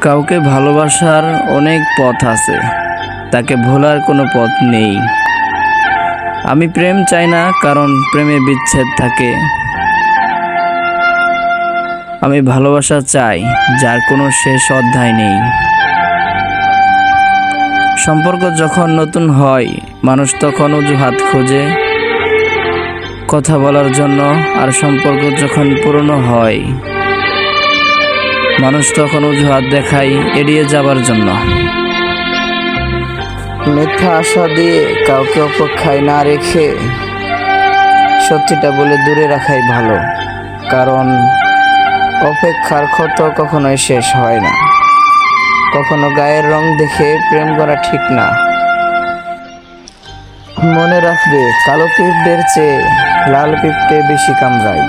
কাউকে ভালোবাসার অনেক পথ আছে। তাকে ভোলার কোনো পথ নেই। আমি প্রেম চাই না, কারণ প্রেমে বিচ্ছেদ থাকে। আমি ভালোবাসা চাই, যার কোনো শেষ অধ্যায় নেই। সম্পর্ক যখন নতুন হয়, মানুষ তখন অজুহাত খোঁজে। কথা বলার জন্য আর সম্পর্ক যখন পুরনো হয় মানুষ তখন অজুহাত দেখায় এড়িয়ে যাবার জন্য। মিথ্যা আশা দিয়ে কাউকে অপেক্ষায় না রেখে সত্যিটা বলে দূরে রাখাই ভালো, কারণ অপেক্ষার ক্ষত কখনোই শেষ হয় না। কখনো গায়ের রং দেখে প্রেম করা ঠিক না। মনে রাখবে, কালো পিঁপড়ের চেয়ে লাল পিঁপড়ে বেশি কামড়ায়।